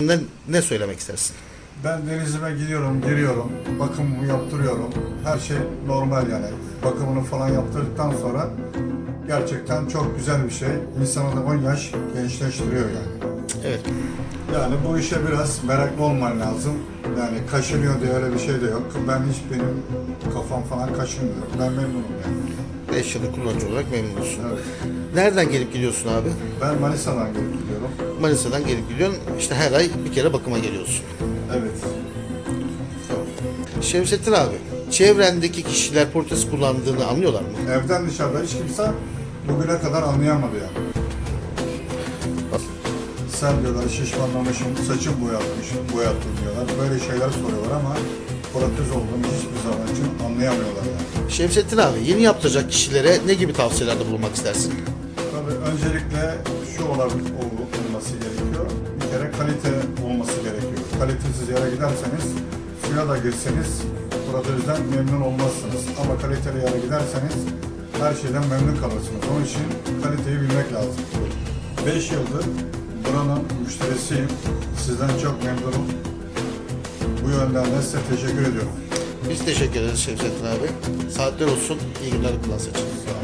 Ne, ne söylemek istersin? Ben denizime gidiyorum, giriyorum, bakımımı yaptırıyorum. Her şey normal yani. Bakımını falan yaptırdıktan sonra gerçekten çok güzel bir şey. İnsanı da 10 yaş gençleştiriyor yani. Evet. Yani bu işe biraz meraklı olman lazım. Yani kaşınıyor diye öyle bir şey de yok. Ben hiç benim kafam falan kaşınmıyor. Ben memnunum yani. 5 yıllık kullanıcı olarak memnunsun. Evet. Nereden gelip gidiyorsun abi? Ben Manisa'dan gelip gidiyorum. Manisa'dan gelip gidiyorsun. İşte her ay bir kere bakıma geliyorsun. Evet. Tamam. Şevsettin abi, çevrendeki kişiler protez kullandığını anlıyorlar mı? Evden dışarıda hiç kimse bugüne kadar anlayamadı yani. Sen diyorlar şişmanlamışım, saçım boyatmış, boyattım diyorlar. Böyle şeyler soruyorlar ama protez olduğunu hiçbir zaman için anlayamıyorlar yani. Şevsettin abi, yeni yaptıracak kişilere ne gibi tavsiyelerde bulunmak istersin? Tabii öncelikle şu olabilir, ol- olması gerekiyor. Bir kere kalite olması gerekiyor. Kalitesiz yere giderseniz, suya da girseniz protezden memnun olmazsınız. Ama kaliteli yere giderseniz her şeyden memnun kalırsınız. Onun için kaliteyi bilmek lazım. 5 yıldır buranın müşterisiyim. Sizden çok memnunum. Bu yönden de size teşekkür ediyorum. Biz teşekkür ederiz Şevsettin abi. Saatler olsun, iyi günler kullan seçin. Sağ olun.